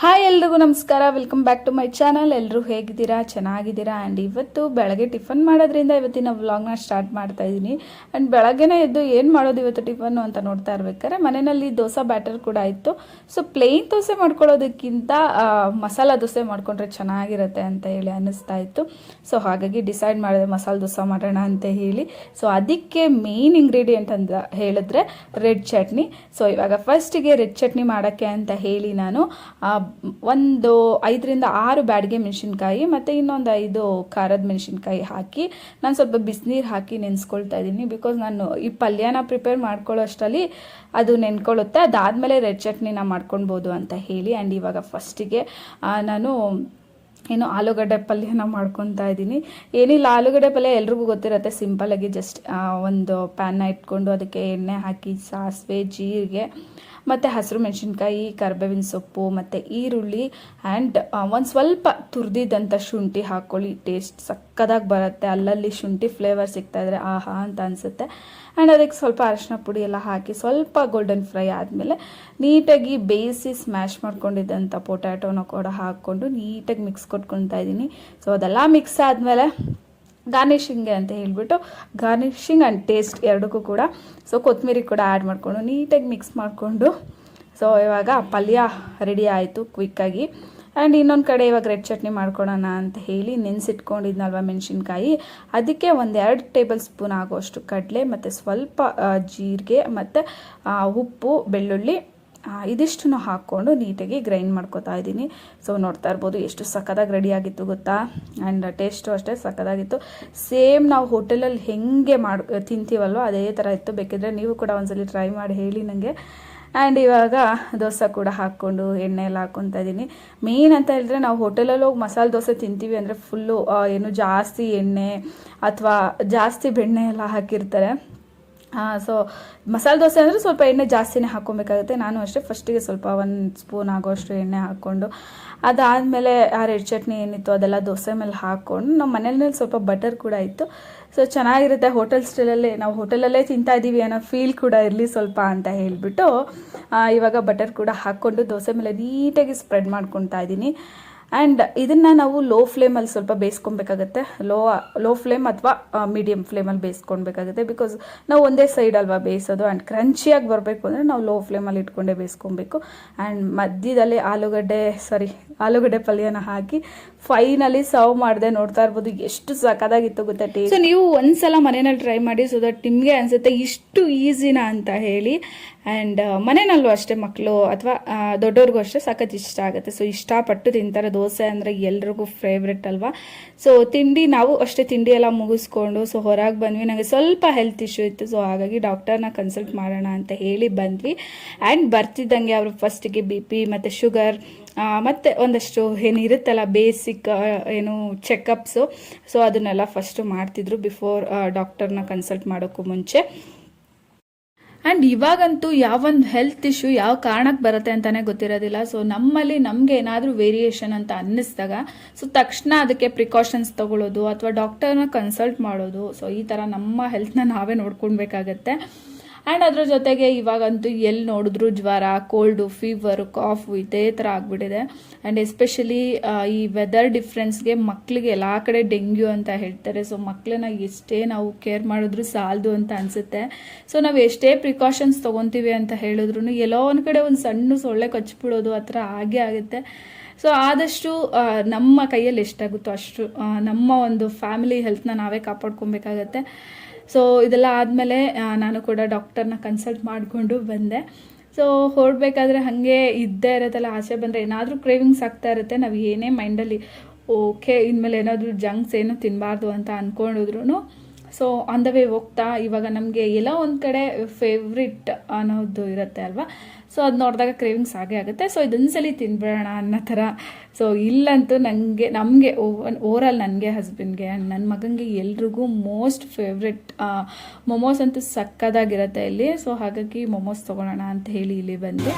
Hi ಎಲ್ರಿಗೂ ನಮಸ್ಕಾರ. Welcome back to my channel ಎಲ್ಲರೂ ಹೇಗಿದ್ದೀರಾ? ಚೆನ್ನಾಗಿದ್ದೀರಾ? ಆ್ಯಂಡ್ ಇವತ್ತು ಬೆಳಗ್ಗೆ ಟಿಫನ್ ಮಾಡೋದ್ರಿಂದ ಇವತ್ತಿನ ವ್ಲಾಗ್ನ ಸ್ಟಾರ್ಟ್ ಮಾಡ್ತಾ ಇದ್ದೀನಿ. ಆ್ಯಂಡ್ ಬೆಳಗ್ಗೆನೇ ಎದ್ದು ಏನು ಮಾಡೋದು ಇವತ್ತು ಟಿಫನ್ನು ಅಂತ ನೋಡ್ತಾ ಇರ್ಬೇಕಾದ್ರೆ, ಮನೆಯಲ್ಲಿ ದೋಸೆ ಬ್ಯಾಟರ್ ಕೂಡ ಇತ್ತು. ಸೊ ಪ್ಲೇನ್ ದೋಸೆ ಮಾಡ್ಕೊಳ್ಳೋದಕ್ಕಿಂತ ಮಸಾಲ ದೋಸೆ ಮಾಡಿಕೊಂಡ್ರೆ ಚೆನ್ನಾಗಿರುತ್ತೆ ಅಂತ ಹೇಳಿ ಅನ್ನಿಸ್ತಾ ಇತ್ತು. ಸೊ ಹಾಗಾಗಿ ಡಿಸೈಡ್ ಮಾಡಿದೆ ಮಸಾಲೆ ದೋಸೆ ಮಾಡೋಣ ಅಂತ ಹೇಳಿ. ಸೊ ಅದಕ್ಕೆ ಮೇನ್ ಇಂಗ್ರೀಡಿಯೆಂಟ್ ಅಂತ ಹೇಳಿದ್ರೆ ರೆಡ್ ಚಟ್ನಿ. ಸೊ ಇವಾಗ ಫಸ್ಟಿಗೆ ರೆಡ್ ಚಟ್ನಿ ಮಾಡೋಕ್ಕೆ ಅಂತ ಹೇಳಿ ನಾನು ಒಂದು ಐದರಿಂದ ಆರು ಬ್ಯಾಡಿಗೆ ಮೆಣಸಿನ್ಕಾಯಿ ಮತ್ತು ಇನ್ನೊಂದು ಐದು ಖಾರದ ಮೆಣಸಿನ್ಕಾಯಿ ಹಾಕಿ ನಾನು ಸ್ವಲ್ಪ ಬಿಸಿನೀರು ಹಾಕಿ ನೆನೆಸ್ಕೊಳ್ತಾ ಇದ್ದೀನಿ ಬಿಕಾಸ್ ನಾನು ಈ ಪಲ್ಯನ ಪ್ರಿಪೇರ್ ಮಾಡ್ಕೊಳ್ಳೋ ಅಷ್ಟರಲ್ಲಿ ಅದು ನೆನ್ಕೊಳ್ಳುತ್ತೆ. ಅದಾದಮೇಲೆ ರೆಡ್ ಚಟ್ನಿನ ಮಾಡ್ಕೊಳ್ಬೋದು ಅಂತ ಹೇಳಿ. ಆ್ಯಂಡ್ ಇವಾಗ ಫಸ್ಟಿಗೆ ನಾನು ಏನು ಆಲೂಗಡ್ಡೆ ಪಲ್ಯನ ಮಾಡ್ಕೊತಾ ಇದ್ದೀನಿ. ಏನಿಲ್ಲ, ಆಲೂಗಡ್ಡೆ ಪಲ್ಯ ಎಲ್ರಿಗೂ ಗೊತ್ತಿರುತ್ತೆ. ಸಿಂಪಲಾಗಿ ಜಸ್ಟ್ ಒಂದು ಪ್ಯಾನ್ನ ಇಟ್ಕೊಂಡು ಅದಕ್ಕೆ ಎಣ್ಣೆ ಹಾಕಿ, ಸಾಸಿವೆ, ಜೀರಿಗೆ, ಮತ್ತು ಹಸಿರು ಮೆಣಸಿನ್ಕಾಯಿ, ಕರ್ಬೇವಿನ ಸೊಪ್ಪು, ಮತ್ತು ಈರುಳ್ಳಿ ಆ್ಯಂಡ್ ಒಂದು ಸ್ವಲ್ಪ ತುರಿದಿದ್ದಂಥ ಶುಂಠಿ ಹಾಕ್ಕೊಳ್ಳಿ ಟೇಸ್ಟ್ ಸಕ್ಕದಾಗಿ ಬರುತ್ತೆ, ಅಲ್ಲಲ್ಲಿ ಶುಂಠಿ ಫ್ಲೇವರ್ ಸಿಗ್ತಾ ಇದ್ರೆ ಆಹಾ ಅಂತ ಅನಿಸುತ್ತೆ. ಆ್ಯಂಡ್ ಅದಕ್ಕೆ ಸ್ವಲ್ಪ ಅರಶಿನ ಪುಡಿ ಎಲ್ಲ ಹಾಕಿ ಸ್ವಲ್ಪ ಗೋಲ್ಡನ್ ಫ್ರೈ ಆದಮೇಲೆ ನೀಟಾಗಿ ಬೇಯಿಸಿ ಸ್ಮ್ಯಾಶ್ ಮಾಡ್ಕೊಂಡಿದ್ದಂಥ ಪೊಟ್ಯಾಟೋನ ಕೂಡ ಹಾಕ್ಕೊಂಡು ನೀಟಾಗಿ ಮಿಕ್ಸ್ ಕೊಟ್ಕೊತಾ ಇದ್ದೀನಿ. ಸೊ ಅದೆಲ್ಲ ಮಿಕ್ಸ್ ಆದಮೇಲೆ ಗಾರ್ನಿಷಿಂಗ್ಗೆ ಅಂತ ಹೇಳ್ಬಿಟ್ಟು ಗಾರ್ನಿಷಿಂಗ್ ಆ್ಯಂಡ್ ಟೇಸ್ಟ್ ಎರಡಕ್ಕೂ ಕೂಡ. ಸೊ ಕೊತ್ತಂಬರಿ ಕೂಡ ಆ್ಯಡ್ ಮಾಡಿಕೊಂಡು ನೀಟಾಗಿ ಮಿಕ್ಸ್ ಮಾಡಿಕೊಂಡು. ಸೊ ಇವಾಗ ಪಲ್ಯ ರೆಡಿ ಆಯಿತು ಕ್ವಿಕ್ಕಾಗಿ ಆ್ಯಂಡ್ ಇನ್ನೊಂದು ಕಡೆ ಇವಾಗ ರೆಡ್ ಚಟ್ನಿ ಮಾಡ್ಕೊಳೋಣ ಅಂತ ಹೇಳಿ ನೆನೆಸಿಟ್ಕೊಂಡಿದ್ನಲ್ವ ಮೆಣಸಿನ್ಕಾಯಿ. ಅದಕ್ಕೆ ಒಂದೆರಡು ಟೇಬಲ್ ಸ್ಪೂನ್ ಆಗೋಷ್ಟು ಕಡಲೆ ಮತ್ತು ಸ್ವಲ್ಪ ಜೀರಿಗೆ ಮತ್ತು ಉಪ್ಪು, ಬೆಳ್ಳುಳ್ಳಿ ಇದಿಷ್ಟನ್ನು ಹಾಕ್ಕೊಂಡು ನೀಟಾಗಿ ಗ್ರೈಂಡ್ ಮಾಡ್ಕೊತಾ ಇದ್ದೀನಿ. ಸೊ ನೋಡ್ತಾ ಇರ್ಬೋದು ಎಷ್ಟು ಸಕ್ಕದಾಗಿ ರೆಡಿ ಆಗಿತ್ತು ಗೊತ್ತಾ? ಆ್ಯಂಡ್ ಟೇಸ್ಟು ಅಷ್ಟೇ ಸಕ್ಕದಾಗಿತ್ತು ಸೇಮ್ ನಾವು ಹೋಟೆಲಲ್ಲಿ ಹೆಂಗೆ ಮಾಡಿ, ತಿಂತೀವಲ್ವ, ಅದೇ ಥರ ಇತ್ತು. ಬೇಕಿದ್ರೆ ನೀವು ಕೂಡ ಒಂದ್ಸಲಿ ಟ್ರೈ ಮಾಡಿ ಹೇಳಿ ನನಗೆ ಆ್ಯಂಡ್ ಇವಾಗ ದೋಸೆ ಕೂಡ ಹಾಕ್ಕೊಂಡು, ಎಣ್ಣೆ ಎಲ್ಲ ಹಾಕ್ಕೊತಾ ಇದ್ದೀನಿ. ಮೇನ್ ಅಂತ ಹೇಳಿದ್ರೆ ನಾವು ಹೋಟೆಲಲ್ಲಿ ಹೋಗಿ ಮಸಾಲೆ ದೋಸೆ ತಿಂತೀವಿ ಅಂದರೆ ಫುಲ್ಲು ಏನು ಜಾಸ್ತಿ ಎಣ್ಣೆ ಅಥವಾ ಜಾಸ್ತಿ ಬೆಣ್ಣೆ ಎಲ್ಲ ಹಾಕಿರ್ತಾರೆ. ಸೊ ಮಸಾಲೆ ದೋಸೆ ಅಂದರೆ ಸ್ವಲ್ಪ ಎಣ್ಣೆ ಜಾಸ್ತಿನೇ ಹಾಕ್ಕೊಬೇಕಾಗುತ್ತೆ. ನಾನು ಅಷ್ಟೇ ಫಸ್ಟಿಗೆ ಸ್ವಲ್ಪ ಒಂದು ಸ್ಪೂನ್ ಆಗೋಷ್ಟು ಎಣ್ಣೆ ಹಾಕ್ಕೊಂಡು, ಅದಾದಮೇಲೆ ಆ ರೆಡ್ ಚಟ್ನಿ ಏನಿತ್ತು ಅದೆಲ್ಲ ದೋಸೆ ಮೇಲೆ ಹಾಕ್ಕೊಂಡು ನಮ್ಮ ಮನೇಲಿ ಸ್ವಲ್ಪ ಬಟರ್ ಕೂಡ ಇತ್ತು. ಸೊ ಚೆನ್ನಾಗಿರುತ್ತೆ. ಹೋಟೆಲ್ ಸ್ಟೈಲಲ್ಲೇ ನಾವು ಹೋಟೆಲಲ್ಲೇ ತಿಂತಾ ಇದ್ದೀವಿ ಅನ್ನೋ ಫೀಲ್ ಕೂಡ ಇರಲಿ ಸ್ವಲ್ಪ ಅಂತ ಹೇಳಿಬಿಟ್ಟು ಇವಾಗ ಬಟರ್ ಕೂಡ ಹಾಕ್ಕೊಂಡು ದೋಸೆ ಮೇಲೆ ನೀಟಾಗಿ ಸ್ಪ್ರೆಡ್ ಮಾಡ್ಕೊತಾ ಇದ್ದೀನಿ ಆ್ಯಂಡ್ ಇದನ್ನು ನಾವು ಲೋ ಫ್ಲೇಮಲ್ಲಿ ಸ್ವಲ್ಪ ಬೇಯಿಸ್ಕೊಬೇಕಾಗತ್ತೆ. ಲೋ ಲೋ ಫ್ಲೇಮ್ ಅಥವಾ ಮೀಡಿಯಮ್ ಫ್ಲೇಮಲ್ಲಿ ಬೇಯಿಸ್ಕೊಬೇಕಾಗುತ್ತೆ. ಬಿಕಾಸ್ ನಾವು ಒಂದೇ ಸೈಡ್ ಅಲ್ವಾ ಬೇಯಿಸೋದು ಆ್ಯಂಡ್ ಕ್ರಂಚಿಯಾಗಿ ಬರಬೇಕು ಅಂದರೆ ನಾವು ಲೋ ಫ್ಲೇಮಲ್ಲಿ ಇಟ್ಕೊಂಡೇ ಬೇಯಿಸ್ಕೊಬೇಕು. ಆ್ಯಂಡ್ ಮಧ್ಯದಲ್ಲಿ ಆಲೂಗಡ್ಡೆ ಸಾರಿ ಆಲೂಗಡ್ಡೆ ಪಲ್ಯನ ಹಾಕಿ ಫೈನಲಿ ಸರ್ವ್ ಮಾಡಿದೆ ನೋಡ್ತಾ ಇರ್ಬೋದು. ಎಷ್ಟು ಸಖತ್ತಾಗಿತ್ತು ಗೊತ್ತಾ ಟೇಸ್ಟ್ ಸೊ ನೀವು ಒಂದ್ಸಲ ಮನೆಯಲ್ಲಿ ಟ್ರೈ ಮಾಡಿ ಸೊ ದಟ್ ನಿಮಗೆ ಅನಿಸುತ್ತೆ ಇಷ್ಟು ಈಸಿನಾ ಅಂತ ಹೇಳಿ. ಆ್ಯಂಡ್ ಮನೆಯಲ್ಲೂ ಅಷ್ಟೇ ಮಕ್ಕಳು ಅಥವಾ ದೊಡ್ಡವ್ರಿಗೂ ಅಷ್ಟೇ ಸಖತ್ ಇಷ್ಟ ಆಗುತ್ತೆ. ಸೊ ಇಷ್ಟಪಟ್ಟು ತಿಂತಾರೆ ದೋಸೆ ಅಂದರೆ ಎಲ್ರಿಗೂ ಫೇವ್ರೆಟ್ ಅಲ್ವಾ? ಸೊ ತಿಂಡಿ ನಾವು ಅಷ್ಟೇ ತಿಂಡಿ ಎಲ್ಲ ಮುಗಿಸ್ಕೊಂಡು ಸೊ ಹೊರಗೆ ಬಂದ್ವಿ. ನನಗೆ ಸ್ವಲ್ಪ ಹೆಲ್ತ್ ಇಶ್ಯೂ ಇತ್ತು ಸೊ ಹಾಗಾಗಿ ಡಾಕ್ಟರ್ನ ಕನ್ಸಲ್ಟ್ ಮಾಡೋಣ ಅಂತ ಹೇಳಿ ಬಂದ್ವಿ. ಆ್ಯಂಡ್ ಬರ್ತಿದ್ದಂಗೆ ಅವರು ಫಸ್ಟಿಗೆ ಬಿ ಪಿ ಮತ್ತು ಶುಗರ್ ಮತ್ತು ಒಂದಷ್ಟು ಏನಿರುತ್ತಲ್ಲ ಬೇಸಿಕ್ ಏನು ಚೆಕಪ್ಸು ಸೊ ಅದನ್ನೆಲ್ಲ ಫಸ್ಟು ಮಾಡ್ತಿದ್ರು ಬಿಫೋರ್ ಡಾಕ್ಟರ್ನ ಕನ್ಸಲ್ಟ್ ಮಾಡೋಕ್ಕೂ ಮುಂಚೆ. ಆ್ಯಂಡ್ ಇವಾಗಂತೂ ಯಾವೊಂದು ಹೆಲ್ತ್ ಇಶ್ಯೂ ಯಾವ ಕಾರಣಕ್ಕೆ ಬರುತ್ತೆ ಅಂತಲೇ ಗೊತ್ತಿರೋದಿಲ್ಲ. ಸೊ ನಮ್ಮಲ್ಲಿ ನಮಗೆ ಏನಾದರೂ ವೇರಿಯೇಷನ್ ಅಂತ ಅನ್ನಿಸಿದಾಗ ಸೊ ತಕ್ಷಣ ಅದಕ್ಕೆ ಪ್ರಿಕಾಷನ್ಸ್ ತಗೊಳ್ಳೋದು ಅಥವಾ ಡಾಕ್ಟರ್ನ ಕನ್ಸಲ್ಟ್ ಮಾಡೋದು. ಸೊ ಈ ಥರ ನಮ್ಮ ಹೆಲ್ತ್ನ ನಾವೇ ನೋಡ್ಕೊಳ್ಬೇಕಾಗತ್ತೆ ಆ್ಯಂಡ್ ಅದ್ರ ಜೊತೆಗೆ ಇವಾಗಂತೂ ಎಲ್ಲಿ ನೋಡಿದ್ರು ಜ್ವರ ಕೋಲ್ಡು ಫೀವರು ಕಾಫು ಇದೇ ಥರ ಆಗಿಬಿಟ್ಟಿದೆ. ಆ್ಯಂಡ್ ಎಸ್ಪೆಷಲಿ ಈ ವೆದರ್ ಡಿಫ್ರೆನ್ಸ್ಗೆ ಮಕ್ಕಳಿಗೆ ಎಲ್ಲ ಕಡೆ ಡೆಂಗ್ಯೂ ಅಂತ ಹೇಳ್ತಾರೆ. ಸೊ ಮಕ್ಕಳನ್ನ ಎಷ್ಟೇ ನಾವು ಕೇರ್ ಮಾಡಿದ್ರು ಸಾಲದು ಅಂತ ಅನಿಸುತ್ತೆ. ಸೊ ನಾವು ಎಷ್ಟೇ ಪ್ರಿಕಾಷನ್ಸ್ ತೊಗೊತೀವಿ ಅಂತ ಹೇಳಿದ್ರು ಎಲ್ಲೋ ಒಂದು ಕಡೆ ಒಂದು ಸಣ್ಣ ಸೊಳ್ಳೆ ಕಚ್ಬಿಡೋದು ಆ ಥರ ಆಗೇ ಆಗುತ್ತೆ. ಸೊ ಆದಷ್ಟು ನಮ್ಮ ಕೈಯಲ್ಲಿ ಎಷ್ಟಾಗುತ್ತೋ ಅಷ್ಟು ನಮ್ಮ ಒಂದು ಫ್ಯಾಮಿಲಿ ಹೆಲ್ತ್ನ ನಾವೇ ಕಾಪಾಡ್ಕೊಬೇಕಾಗತ್ತೆ. ಸೊ ಇದೆಲ್ಲ ಆದಮೇಲೆ ನಾನು ಕೂಡ ಡಾಕ್ಟರ್ನ ಕನ್ಸಲ್ಟ್ ಮಾಡಿಕೊಂಡು ಬಂದೆ. ಸೊ ಹೊರಡ್ಬೇಕಾದ್ರೆ ಹಾಗೆ ಇದ್ದೇ ಇರುತ್ತಲ್ಲ, ಆಸೆ ಬಂದರೆ ಏನಾದರೂ ಕ್ರೇವಿಂಗ್ಸ್ ಆಗ್ತಾ ಇರುತ್ತೆ. ನಾವು ಏನೇ ಮೈಂಡಲ್ಲಿ ಓಕೆ, ಇನ್ಮೇಲೆ ಏನಾದರೂ ಜಂಕ್ಸ್ ಏನು ತಿನ್ನಬಾರ್ದು ಅಂತ ಅಂದ್ಕೊಂಡಿದ್ರು ಸೊ ಆನ್ ದ ವೇ ಹೋಗ್ತಾ, ಇವಾಗ ನಮಗೆ ಎಲ್ಲ ಒಂದು ಕಡೆ ಫೇವ್ರಿಟ್ ಅನ್ನೋದು ಇರುತ್ತೆ ಅಲ್ವಾ? ಸೊ ಅದು ನೋಡಿದಾಗ ಕ್ರೇವಿಂಗ್ಸ್ ಆಗೇ ಆಗುತ್ತೆ. ಸೊ ಇದೊಂದ್ಸಲಿ ತಿನ್ಬಿಡೋಣ ಅನ್ನೋ ಥರ. ಸೊ ಇಲ್ಲಂತೂ ನನಗೆ ನಮಗೆ ಓವರಾಲ್ ನನಗೆ ಹಸ್ಬೆಂಡ್ಗೆ ಆ್ಯಂಡ್ ನನ್ನ ಮಗನಿಗೆ ಎಲ್ರಿಗೂ ಮೋಸ್ಟ್ ಫೇವ್ರೆಟ್ ಮೊಮೋಸ್ ಅಂತೂ ಸಕ್ಕದಾಗಿರುತ್ತೆ ಇಲ್ಲಿ. ಸೊ ಹಾಗಾಗಿ ಮೊಮೋಸ್ ತೊಗೊಳೋಣ ಅಂತ ಹೇಳಿ ಇಲ್ಲಿ ಬಂದು.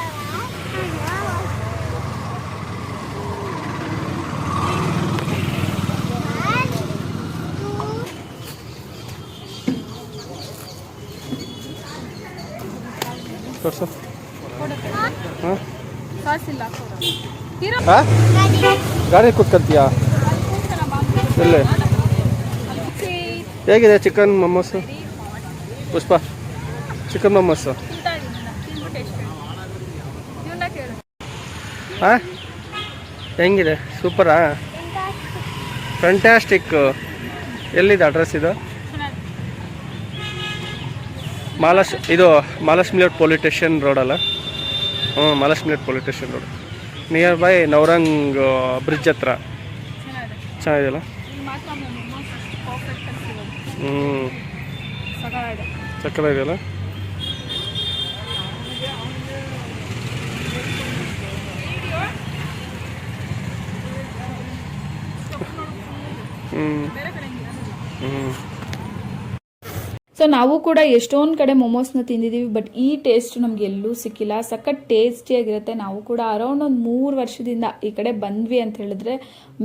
ಹಾಂ ಗಾಡಿ ಕೂತ್ಕೊಂತೀಯಾ? ಎಲ್ಲಿ ಹೇಗಿದೆ ಚಿಕನ್ ಮೊಮೋಸು? ಪುಷ್ಪ ಚಿಕನ್ ಮೊಮೋಸು? ಹಾಂ? ಹೆಂಗಿದೆ? ಸೂಪರಾ? ಫ್ಯಾಂಟ್ಯಾಸ್ಟಿಕ್ ಎಲ್ಲಿದೆ ಅಡ್ರೆಸ್ ಇದು? ಮಾಲಶ್ ಇದು ಮಾಲಕ್ಷ್ಮಿ ಲೇಔಟ್ ಪೊಲೀಸ್ ಸ್ಟೇಷನ್ ರೋಡಲ್ಲ ಹ್ಞೂ Mahalakshmi layout police station road. Near by Navrang bridge ಹತ್ರ. ಚೆನ್ನಾಗಿದೆಯಲ್ಲ? ಹ್ಞೂ ಸಕ್ಕತ್ತಾಗಿದೆಯಲ್ಲ ಸೊ ನಾವು ಕೂಡ ಎಷ್ಟೊಂದು ಕಡೆ ಮೊಮೋಸ್ನ ತಿಂದಿದ್ದೀವಿ ಬಟ್ ಈ ಟೇಸ್ಟ್ ನಮ್ಗೆ ಎಲ್ಲೂ ಸಿಕ್ಕಿಲ್ಲ. ಸಖತ್ ಟೇಸ್ಟಿಯಾಗಿರುತ್ತೆ ನಾವು ಕೂಡ ಅರೌಂಡ್ ಒಂದು ಮೂರು ವರ್ಷದಿಂದ ಈ ಕಡೆ ಬಂದ್ವಿ ಅಂತ ಹೇಳಿದ್ರೆ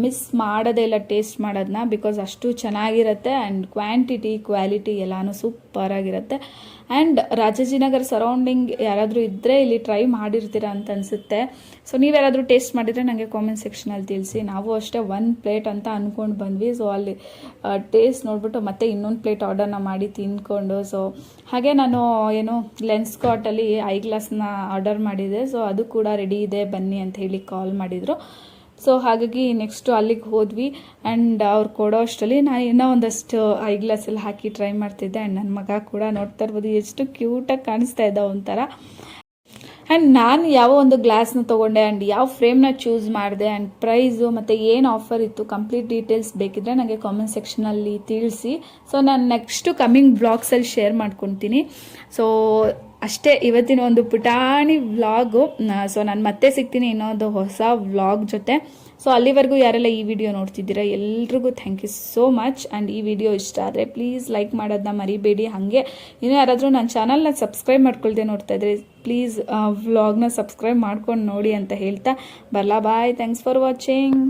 ಮಿಸ್ ಮಾಡೋದೇ ಇಲ್ಲ ಟೇಸ್ಟ್ ಮಾಡೋದನ್ನ ಬಿಕಾಸ್ ಅಷ್ಟು ಚೆನ್ನಾಗಿರುತ್ತೆ ಆ್ಯಂಡ್ ಕ್ವಾಂಟಿಟಿ ಕ್ವಾಲಿಟಿ ಎಲ್ಲಾನು ಸೂಪರ್ ಆಗಿರುತ್ತೆ. ಆ್ಯಂಡ್ ರಾಜಾಜಿನಗರ್ ಸರೌಂಡಿಂಗ್ ಯಾರಾದರೂ ಇದ್ದರೆ ಇಲ್ಲಿ ಟ್ರೈ ಮಾಡಿರ್ತೀರಾ ಅಂತ ಅನಿಸುತ್ತೆ. ಸೊ ನೀವ್ಯಾರಾದರೂ ಟೇಸ್ಟ್ ಮಾಡಿದರೆ ನನಗೆ ಕಾಮೆಂಟ್ ಸೆಕ್ಷನಲ್ಲಿ ತಿಳಿಸಿ. ನಾವು ಅಷ್ಟೇ ಒಂದು ಪ್ಲೇಟ್ ಅಂತ ಅಂದ್ಕೊಂಡು ಬಂದ್ವಿ. ಸೊ ಅಲ್ಲಿ ಟೇಸ್ಟ್ ನೋಡ್ಬಿಟ್ಟು ಮತ್ತೆ ಇನ್ನೊಂದು ಪ್ಲೇಟ್ ಆರ್ಡರ್ನ ಮಾಡಿ ತಿಂದ್ಕೊಂಡು ಸೊ ಹಾಗೆ ನಾನು, ಏನು ಲೆನ್ಸ್ ಕಾಟಲ್ಲಿ ಐ ಗ್ಲಾಸ್ನ ಆರ್ಡರ್ ಮಾಡಿದೆ ಸೊ ಅದು ಕೂಡ ರೆಡಿ ಇದೆ, ಬನ್ನಿ ಅಂತ ಹೇಳಿ ಕಾಲ್ ಮಾಡಿದರು. ಸೊ ಹಾಗಾಗಿ ನೆಕ್ಸ್ಟು ಅಲ್ಲಿಗೆ ಹೋದ್ವಿ ಆ್ಯಂಡ್ ಅವ್ರು ಕೊಡೋ ಅಷ್ಟರಲ್ಲಿ ನಾನು ಇನ್ನೂ ಒಂದಷ್ಟು ಐ ಗ್ಲಾಸಲ್ಲಿ ಹಾಕಿ ಟ್ರೈ ಮಾಡ್ತಿದ್ದೆ ಆ್ಯಂಡ್ ನನ್ನ ಮಗ ಕೂಡ ನೋಡ್ತಾ ಇರ್ಬೋದು, ಎಷ್ಟು ಕ್ಯೂಟಾಗಿ ಕಾಣಿಸ್ತಾ ಇದ್ದ ಒಂಥರ. ಆ್ಯಂಡ್ ನಾನು ಯಾವ ಒಂದು ಗ್ಲಾಸ್ನ ತೊಗೊಂಡೆ ಆ್ಯಂಡ್ ಯಾವ ಫ್ರೇಮ್ನ ಚೂಸ್ ಮಾಡಿದೆ ಆ್ಯಂಡ್ ಪ್ರೈಸು ಮತ್ತು ಏನು ಆಫರ್ ಇತ್ತು ಕಂಪ್ಲೀಟ್ ಡೀಟೇಲ್ಸ್ ಬೇಕಿದ್ರೆ ನನಗೆ ಕಾಮೆಂಟ್ ಸೆಕ್ಷನಲ್ಲಿ ತಿಳಿಸಿ. ಸೊ ನಾನು ನೆಕ್ಸ್ಟು ಕಮ್ಮಿಂಗ್ ಬ್ಲಾಗ್ಸಲ್ಲಿ ಶೇರ್ ಮಾಡ್ಕೊತೀನಿ. ಸೊ ಅಷ್ಟೇ ಇವತ್ತಿನ ಒಂದು ಪುಟಾಣಿ ವ್ಲಾಗು ಸೊ ನಾನು ಮತ್ತೆ ಸಿಗ್ತೀನಿ ಇನ್ನೊಂದು ಹೊಸ ವ್ಲಾಗ್ ಜೊತೆ. ಸೊ ಅಲ್ಲಿವರೆಗೂ ಯಾರೆಲ್ಲ ಈ ವಿಡಿಯೋ ನೋಡ್ತಿದ್ದೀರಾ, ಎಲ್ರಿಗೂ thank you so much and ಈ ವಿಡಿಯೋ ಇಷ್ಟ ಆದರೆ ಪ್ಲೀಸ್ ಲೈಕ್ ಮಾಡೋದನ್ನ ಮರಿಬೇಡಿ. ಹಾಗೆ ಇನ್ನೂ ಯಾರಾದರೂ ನನ್ನ ಚಾನಲ್ನ ಸಬ್ಸ್ಕ್ರೈಬ್ ಮಾಡ್ಕೊಳ್ದೆ ನೋಡ್ತಾ ಇದ್ರೆ ಪ್ಲೀಸ್ ವ್ಲಾಗ್ನ ಸಬ್ಸ್ಕ್ರೈಬ್ ಮಾಡ್ಕೊಂಡು ನೋಡಿ ಅಂತ ಹೇಳ್ತಾ. ಬರಲಾ ಬಾಯ್ ಥ್ಯಾಂಕ್ಸ್ ಫಾರ್ ವಾಚಿಂಗ್